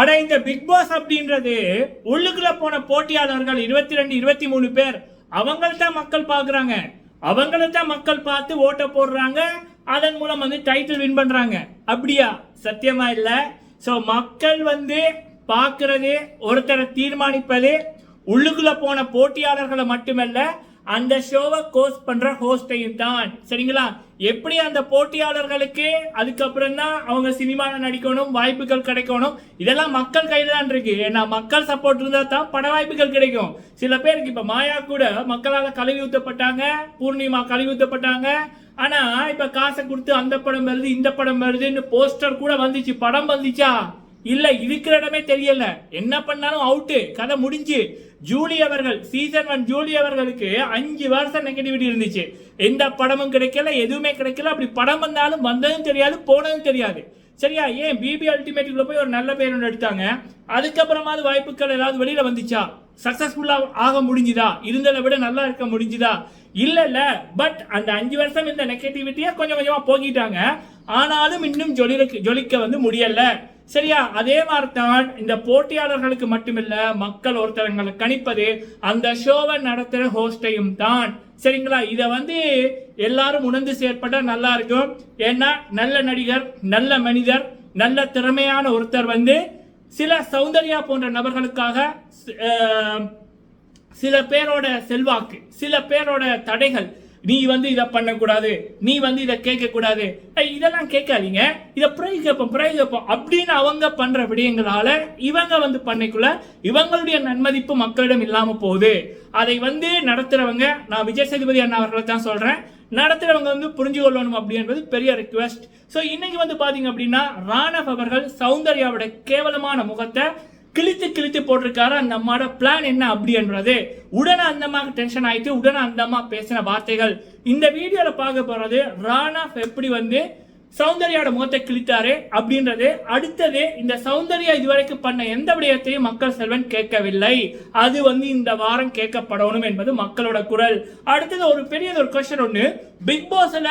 அட இந்த big pass அப்படின்றது உள்ளுக்குள்ள போன போட்டியாளர்கள் இருபத்தி ரெண்டு இருபத்தி மூணு பேர். அவங்கள்ட்ட மக்கள் பார்க்குறாங்க அவங்கள்ட்ட மக்கள் பார்த்து ஓட்ட போடுறாங்க. அதன் மூலம் வந்து டைட்டில் வின் பண்ணுறாங்க அப்படியா? சத்தியமா இல்லை. ஸோ மக்கள் வந்து பார்க்கறது ஒருத்தரை தீர்மானிப்பது உள்ளுக்குள்ள போன போட்டியாளர்களை மட்டுமல்ல அந்த ஷோவை கோஸ் பண்ற ஹோஸ்டையும் தான். சரிங்களா? எப்படி அந்த போட்டியாளர்களுக்கு அதுக்கப்புறம் தான் அவங்க சினிமாவில் நடிக்கணும் வாய்ப்புகள் கிடைக்கணும்? இதெல்லாம் மக்கள் கையில் தான் இருக்கு. ஏன்னா மக்கள் சப்போர்ட் இருந்தால் தான் பட வாய்ப்புகள் கிடைக்கும். சில பேருக்கு இப்போ மாயா கூட மக்களால் கழுவி ஊற்றப்பட்டாங்க பூர்ணிமா கழுவி ஊற்றப்பட்டாங்க ஆனால் இப்போ காசை கொடுத்து அந்த படம் வருது இந்த படம் வருதுன்னு போஸ்டர் கூட வந்துச்சு படம் வந்துச்சா? இல்லை இருக்கிற இடமே தெரியல. என்ன பண்ணாலும் அவுட்டு கதை முடிஞ்சு. ஜூலி அவர்கள் சீசன் ஒன் ஜூலி அவர்களுக்கு அஞ்சு வருஷம் நெகட்டிவிட்டி இருந்துச்சு. எந்த படமும் கிடைக்கல எதுவுமே கிடைக்கல. அப்படி படம் வந்தாலும் வந்ததும் தெரியாது போனதும் தெரியாது. சரியா? ஏன்? பிபி அல்டிமேட்டுக்குள்ள போய் ஒரு நல்ல பேர் ஒன்று எடுத்தாங்க. அதுக்கப்புறமாவது வாய்ப்புகள் ஏதாவது வெளியில வந்துச்சா? சக்ஸஸ்ஃபுல்லாக ஆக முடிஞ்சுதா? இருந்ததை விட நல்லா இருக்க முடிஞ்சுதா? இல்லை இல்லை. பட் அந்த அஞ்சு வருஷம் இந்த நெகட்டிவிட்டியை கொஞ்சம் கொஞ்சமாக போக்கிட்டாங்க ஆனாலும் இன்னும் ஜொலிக்க ஜொலிக்க வந்து முடியல. சரியா? அதே மாதிரி தான் இந்த போட்டியாளர்களுக்கு மட்டுமில்ல மக்கள் ஒருத்தரங்களை கணிப்பது அந்த ஷோவை நடத்துகிற ஹோஸ்டையும் தான். சரிங்களா? இதை வந்து எல்லாரும் உணர்ந்து செயற்பட்டால் நல்லா இருக்கும். ஏன்னா நல்ல நடிகர் நல்ல மனிதர் நல்ல திறமையான ஒருத்தர் வந்து சில சௌந்தர்யா போன்ற நபர்களுக்காக சில பேரோட செல்வாக்கு சில பேரோட தடைகள் நீ வந்து இதை பண்ணக்கூடாது நீ வந்து இதை கேட்கக்கூடாது. இதெல்லாம் கேட்காதீங்க. இதை பிறகு கேட்போம் பிறகு கேட்போம். அப்படின்னு அவங்க பண்ணுற விடயங்களால இவங்க வந்து பண்ணைக்குள்ள இவங்களுடைய நன்மதிப்பு மக்களிடம் இல்லாமல் போகுது. அதை வந்து நடத்துகிறவங்க நான் விஜய் சேதுபதி அண்ணா அவர்களை தான் சொல்கிறேன் நடத்துகிறவங்க வந்து புரிஞ்சு கொள்ளணும் அப்படின்றது பெரிய ரிக்வெஸ்ட் ஸோ இன்னைக்கு வந்து பார்த்தீங்க அப்படின்னா ராணவ் அவர்கள் சௌந்தர்யாவோட கேவலமான முகத்தை கிழித்து கிழித்து போட்டிருக்காரு. அந்த அம்மாவோட பிளான் என்ன அப்படின்றது உடனே அந்த அம்மாவுக்கு டென்ஷன் ஆயிட்டு உடனே அந்த அம்மா பேசின வார்த்தைகள். இந்த வீடியோல பார்க்க போறது ராணா எப்படி வந்து சௌந்தர்யாவோட முகத்தை கிழித்தாரு அப்படின்றது. அடுத்தது இந்த சௌந்தர்யா இதுவரைக்கும் பண்ண எந்த விடயத்தையும் மக்கள் செல்வன் கேட்கவில்லை. அது வந்து இந்த வாரம் கேட்கப்படணும் என்பது மக்களோட குரல். அடுத்தது ஒரு பெரிய ஒரு கொஸ்டின் ஒன்று பிக் பாஸ்ல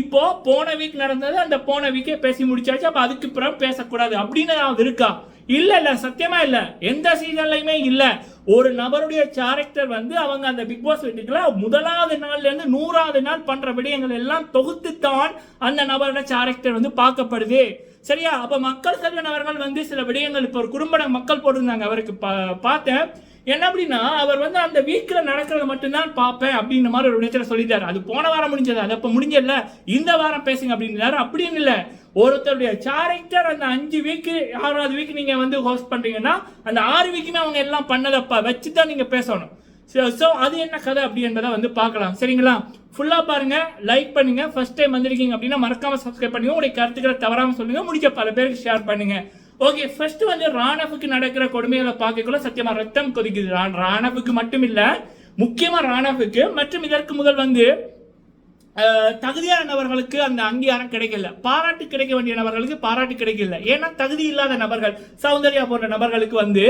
இப்போ போன வீக் நடந்தது. அந்த போன வீக்கே பேசி முடிச்சாச்சு. அப்ப அதுக்கு பிறகு பேசக்கூடாது அப்படின்னு இருக்கா? இல்லை இல்லை சத்தியமாக இல்லை. எந்த சீசன்லையுமே இல்லை. ஒரு நபருடைய கேரக்டர் வந்து அவங்க அந்த பிக் பாஸ் வீட்டுக்குள்ள முதலாவது நாள்லேருந்து நூறாவது நாள் பண்ணுற விடயங்கள் எல்லாம் தொகுத்துத்தான் அந்த நபரோட கேரக்டர் வந்து பார்க்கப்படுது. சரியா? அப்போ மக்கள் செல்வன் அவர்கள் வந்து சில விடயங்கள் இப்போ ஒரு குறும்பட மக்கள் போட்டிருந்தாங்க அவருக்கு பா- பார்த்தேன். என்ன அப்படின்னா அவர் வந்து அந்த வீக்கில் நடக்கிறத மட்டும்தான் பார்ப்பேன் அப்படின்ற மாதிரி ஒரு விடயத்தில் சொல்லிட்டாரு. அது போன வாரம் முடிஞ்சது. அது அப்போ முடிஞ்சல இந்த வாரம் பேசுங்க அப்படின்னாரு அப்படின்னு இல்லை. ஒருத்தருடைய கேரக்டர் அந்த அஞ்சு வீக்கு ஆறாவது வீக் நீங்கள் வந்து ஹோஸ்ட் பண்ணுறீங்கன்னா அந்த ஆறு வீக்குமே அவங்க எல்லாம் பண்ணதப்பா வச்சு தான் நீங்கள் பேசணும் ஸோ அது என்ன கதை அப்படி என்பதை வந்து பார்க்கலாம். சரிங்களா? ஃபுல்லாக பாருங்கள் லைக் பண்ணுங்கள் ஃபர்ஸ்ட் டைம் வந்திருக்கீங்க அப்படின்னா மறக்காம சப்ஸ்கிரைப் பண்ணுங்கள் உங்களுடைய கருத்துக்களை தவறாமல் சொல்லுங்கள் முடிஞ்ச பல பேருக்கு ஷேர் பண்ணுங்கள் ஓகே ஃபர்ஸ்ட் வந்து ராணவுக்கு நடக்கிற கொடுமைகளை பார்க்கக்குள்ள சத்தியமா ரத்தம் கொதிக்குது. ராணவுக்கு மட்டும் இல்ல முக்கியமா ராணவுக்கு மற்றும் இதற்கு முதல் வந்து தகுதியான நபர்களுக்கு அந்த அங்கீகாரம் கிடைக்கல. பாராட்டு கிடைக்க வேண்டிய நபர்களுக்கு பாராட்டு கிடைக்கல. ஏன்னா தகுதி இல்லாத நபர்கள் சௌந்தர்யா போன்ற நபர்களுக்கு வந்து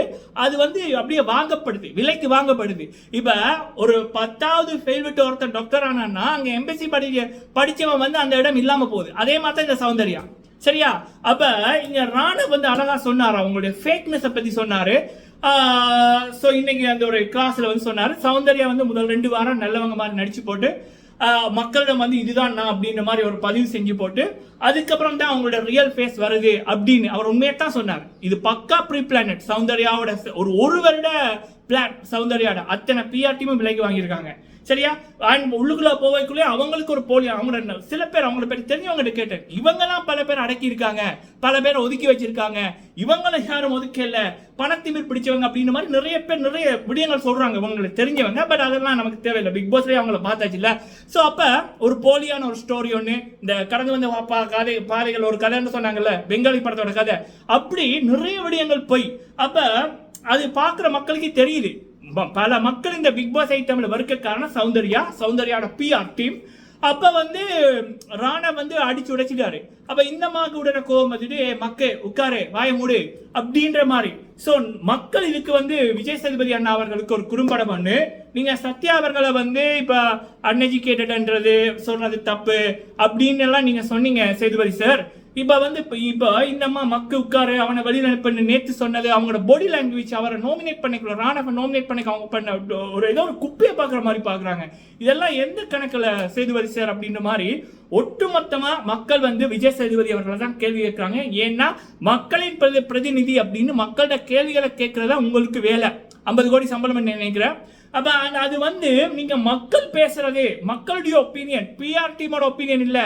அது வந்து அப்படியே வாங்கப்படுது. விலைக்கு வாங்கப்படுது. இப்ப ஒரு பத்தாவது ஃபெயில் விட்டு ஒருத்தன் டாக்டர் ஆனான்னா அங்க எம்பிசி படிக்க படிச்சவன் வந்து அந்த இடம் இல்லாம போகுது. அதே மாதிரி தான் இந்த சௌந்தர்யா. சரியா? அப்ப இங்க ராணு வந்து அழகா சொன்னார்? அவங்களுடைய ஃபேக்னஸை பத்தி சொன்னாரு. ஸோ இன்னைக்கு அந்த ஒரு கிளாஸ்ல வந்து சொன்னாரு. சௌந்தர்யா வந்து முதல் ரெண்டு வாரம் நல்லவங்க மாதிரி நடிச்சு போட்டு மக்களிடம் வந்து இதுதான் நான் அப்படின்ற மாதிரி ஒரு பதிவு செஞ்சு போட்டு அதுக்கப்புறம் தான் அவங்களோட ரியல் ஃபேஸ் வருது அப்படின்னு அவர் உண்மையை தான் சொன்னார். இது பக்கா ப்ரீ பிளானட் சௌந்தர்யாவோட ஒரு ஒரு வருட பிளான் சௌந்தர்யாவோட. அத்தனை பிஆர் டீமும் விலைக்கு வாங்கியிருக்காங்க. சரியா? அண்ட் உள்ளுக்குள்ள போவைக்குள்ளே அவங்களுக்கு ஒரு போலி அவங்க சில பேர் அவங்கள பற்றி தெரிஞ்சவங்க கேட்டேன். இவங்கெல்லாம் பல பேர் அடக்கி இருக்காங்க. பல பேர் ஒதுக்கி வச்சிருக்காங்க. இவங்களை யாரும் ஒதுக்கல பணத்திமிர் பிடிச்சவங்க அப்படின்ற மாதிரி நிறைய பேர் நிறைய விடயங்கள் சொல்றாங்க இவங்களுக்கு தெரிஞ்சவங்க. பட் அதெல்லாம் நமக்கு தேவையில்லை. பிக் பாஸ்லேயே அவங்கள பார்த்தாச்சு இல்லை. ஸோ அப்போ ஒரு போலியான ஒரு ஸ்டோரி ஒன்று இந்த கடந்து வந்த வா- பா- கதை பாதைகள் ஒரு கதைன்னு சொன்னாங்கல்ல. பெங்காலி படத்தோட கதை. அப்படி நிறைய விடயங்கள் போய். அப்போ அது பார்க்குற மக்களுக்கு தெரியுது. பல மக்கள் இந்த பிக் பாஸ் ஐட்டம்ல வருக்க காரணம் சௌந்தர்யா சௌந்தர்யாவோட பிஆர் டீம் அப்ப வந்து ராணா வந்து அடிச்சு உடைச்சிட்டாரு. அப்ப இந்த மாக்கு உடனே கோவம் வந்துட்டு மக்கே உட்காரு வாய மூடு அப்படின்ற மாதிரி. சோ மக்கள் இதுக்கு வந்து விஜய் சேதுபதி அண்ணா அவர்களுக்கு ஒரு குறும்படம் பண்ணு நீங்க சத்யா அவர்களை வந்து இப்ப அன்எஜுகேட்டட்ன்றது சொல்றது தப்பு அப்படின்னு எல்லாம் நீங்க சொன்னீங்க சேதுபதி சார் இப்போ வந்து இப்போ இப்போ இந்த அம்மா மக்கு உட்காரு அவனை வெளியில் பண்ணு. நேற்று சொன்னது அவங்களோட பாடி லாங்குவேஜ் அவரை நாமினேட் பண்ணிக்கல ராணவை நாமினேட் பண்ணிக்க அவங்க பண்ண ஒரு ஏதோ ஒரு குப்பையை பார்க்குற மாதிரி பார்க்குறாங்க. இதெல்லாம் எந்த கணக்கில் சேதுபதி சார் அப்படின்ற மாதிரி ஒட்டுமொத்தமாக மக்கள் வந்து விஜய் சேதுபதி அவர்களை தான் கேள்வி கேட்குறாங்க. ஏன்னா மக்களின் பிரதி- பிரதிநிதி அப்படின்னு மக்களோட கேள்விகளை கேட்குறதா உங்களுக்கு வேலை. ஐம்பது கோடி சம்பளம் நினைக்கிறேன் அப்போ அந்த- அது வந்து நீங்கள் மக்கள் பேசுறது மக்களுடைய ஒப்பீனியன் பிஆர் டீமோட ஒப்பீனியன் இல்லை.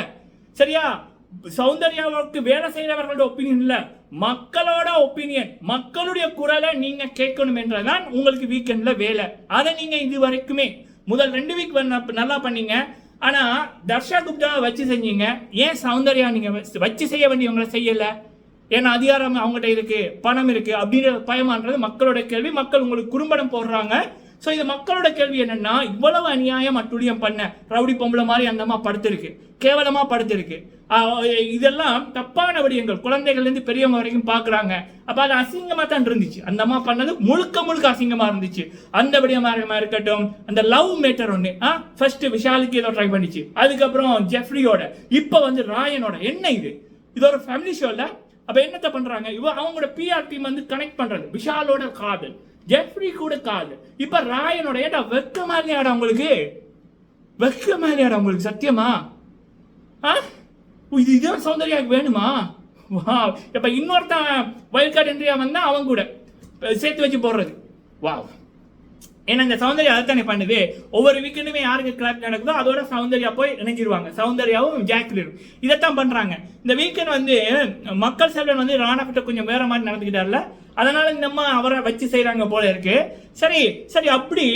சரியா? சௌந்தர்யாவுக்கு வேலை செய்கிறவர்களோட ஒப்பீனியன் இல்லை. மக்களோட ஒப்பீனியன் மக்களுடைய குரலை நீங்கள் கேட்கணும் என்றதான் உங்களுக்கு வீக்கெண்டில் வேலை. அதை நீங்கள் இது வரைக்குமே முதல் ரெண்டு வீக் நல்லா பண்ணீங்க. ஆனால் தர்ஷா குப்தாவை வச்சு செஞ்சீங்க. ஏன் சௌந்தர்யா நீங்கள் வச்சு- வச்சு செய்ய வேண்டியவங்களை செய்யலை? ஏன்னா அதிகாரம் அவங்ககிட்ட இருக்குது பணம் இருக்குது அப்படின்ற பயமான்றது மக்களோட கேள்வி. மக்கள் உங்களுக்கு குறும்படம் போடுறாங்க. ஸோ இது மக்களோட கேள்வி என்னன்னா இவ்வளவு அநியாயம் அட்டுழியம் பண்ண ரவுடி பொம்பளை மாதிரி அந்த அம்மா படுத்திருக்கு கேவலமா படுத்திருக்கு. இதெல்லாம் தப்பான விடயங்கள். குழந்தைகள்லேருந்து பெரியவங்க வரைக்கும் பாக்குறாங்க. அப்ப அது அசிங்கமா தான் இருந்துச்சு. அந்த அம்மா பண்ணது முழுக்க முழுக்க அசிங்கமா இருந்துச்சு. அந்த விடயமா இருக்கட்டும் அந்த லவ் மேட்டர் ஒன்று ஃபர்ஸ்ட் விஷாலுக்கு ஏதோ ட்ரை பண்ணிச்சு. அதுக்கப்புறம் ஜெஃப்ரியோட இப்போ வந்து ராயனோட. என்ன இது? இது ஒரு ஃபேமிலி ஷோல அப்ப என்னத்த பண்றாங்க? இவ அவங்களோட பிஆர் டீம் வந்து கனெக்ட் பண்றது விஷாலோட காதல். ஜெஃப்ரி கூட கால். இப்ப ராயனோட ஏடா வெக்க ஆடா உங்களுக்கு? வெக்க ஆடா உங்களுக்கு சத்தியமா? ஆ? இது இதுதான் சௌந்தர்யாவுக்கு வேணுமா? வா இப்ப இன்னொருத்தன் வயல் கார்டு என்ட்ரியா வந்தா அவன் கூட. சேர்த்து வச்சு போடுறது. வா ஏன்னா இந்த சௌந்தர்யா அதைத்தானே பண்ணுது. ஒவ்வொரு வீக்கெண்டுமே யாருக்கு கிளாப் நடக்குதோ அதோட சௌந்தர்யா போய் இணைஞ்சிருவாங்க. சௌந்தர்யாவும் ஜாக்லினும் இதைத்தான் பண்றாங்க. இந்த வீக்கெண்ட் வந்து மக்கள் செல்வன் வந்து ராணா கிட்ட கொஞ்சம் வேற மாதிரி நடந்துக்கிட்டார்ல. அதனால இந்த அம்மா அவரை வச்சு செய்கிறாங்க போல இருக்கு. சரி சரி அப்படி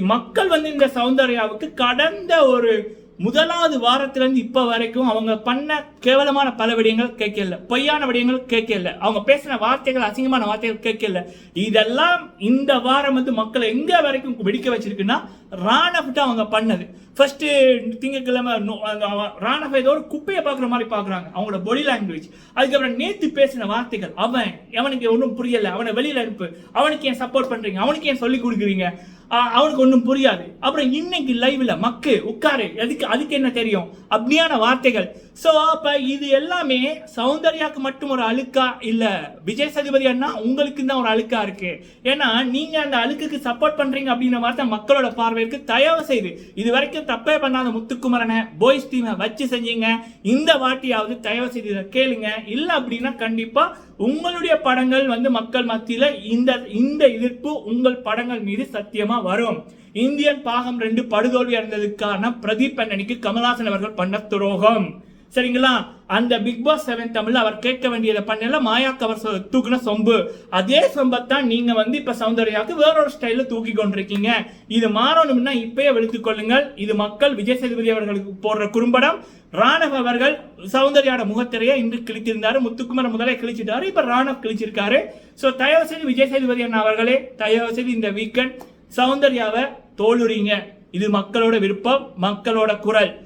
மக்கள் வந்து இந்த சௌந்தர்யாவுக்கு கடந்த ஒரு முதலாவது வாரத்துல இப்போ இப்ப வரைக்கும் அவங்க பண்ண கேவலமான பல விடயங்கள் கேட்கல. பொய்யான விடயங்கள் கேட்கல. அவங்க பேசின வார்த்தைகள் அசிங்கமான வார்த்தைகள் கேட்கல. இதெல்லாம் இந்த வாரம் வந்து மக்களை எங்க வரைக்கும் வெடிக்க வச்சிருக்குன்னா ராணப்ட்டு அவங்க பண்ணது. ஃபர்ஸ்ட் திங்கக்கிழமை நோ- ஏதோ ஒரு குப்பையை பார்க்குற மாதிரி பார்க்குறாங்க. அவங்களோட பொடி லாங்குவேஜ் அதுக்கப்புறம் நேத்து பேசின வார்த்தைகள். அவன் அவனுக்கு ஒன்றும் புரியல. அவனை வெளியில அனுப்பு. அவனுக்கு ஏன் சப்போர்ட் பண்றீங்க? அவனுக்கு ஏன் சொல்லி கொடுக்குறீங்க? அவனுக்கு ஒன்றும் புரியாது. அப்புறம் இன்னைக்கு லைவில் மக்கு உட்காரு. அதுக்கு அதுக்கு என்ன தெரியும்? அப்படியான வார்த்தைகள். ஸோ அப்போ இது எல்லாமே சௌந்தர்யாவுக்கு மட்டும் ஒரு அழுக்கா இல்லை விஜய் சதுபதி அண்ணா உங்களுக்கு தான் ஒரு அழுக்கா இருக்கு. ஏன்னா நீங்கள் அந்த அழுக்குக்கு சப்போர்ட் பண்ணுறீங்க அப்படின்ற மாதிரி தான் மக்களோட பார்வைக்கு தயவு செய்து இது வரைக்கும் தப்பே பண்ணாத முத்துக்குமரனை போய்ஸ் டீமை வச்சு செஞ்சீங்க. இந்த வாட்டியாவது தயவு செய்து இதை கேளுங்க. இல்லை அப்படின்னா கண்டிப்பாக உங்களுடைய படங்கள் வந்து மக்கள் மத்தியில் இந்த இந்த எதிர்ப்பு உங்கள் படங்கள் மீது சத்தியமாக வரும். இந்தியன் பாகம் ரெண்டு படுதோல்வி அடைந்ததுக்கான பிரதீப் அண்ணனுக்கு கமல்ஹாசன் அவர்கள் பண்ண துரோகம். சரிங்களா? அந்த பிக் பாஸ் செவன் தமிழ்ல அவர் கேட்க வேண்டியதை பண்ணல மாயா கவர் சொ- தூக்குன சொம்பு. அதே சொம்பத்தான் நீங்க வந்து இப்ப சௌந்தர்யாக்கு வேறொரு ஸ்டைல தூக்கி கொண்டிருக்கீங்க. இது மாறணும்னா இப்பயே வெளுத்துக் கொள்ளுங்கள். இது மக்கள் விஜய் சேதுபதி அவர்களுக்கு போடுற குறும்படம். ராணவ் அவர்கள் சௌந்தர்யாவோட முகத்திரையை இன்று கிழித்திருந்தாரு. முத்துக்குமர் முதலே கிழிச்சிட்டாரு. இப்ப ராணவ் கிழிச்சிருக்காரு. சோ தயவு செய்து விஜய் சேதுபதி அண்ணா அவர்களே தயவு செய்து இந்த வீக்கெண்ட் சௌந்தர்யாவை தோலுறீங்க இது மக்களோட விருப்பம் மக்களோட குரல்.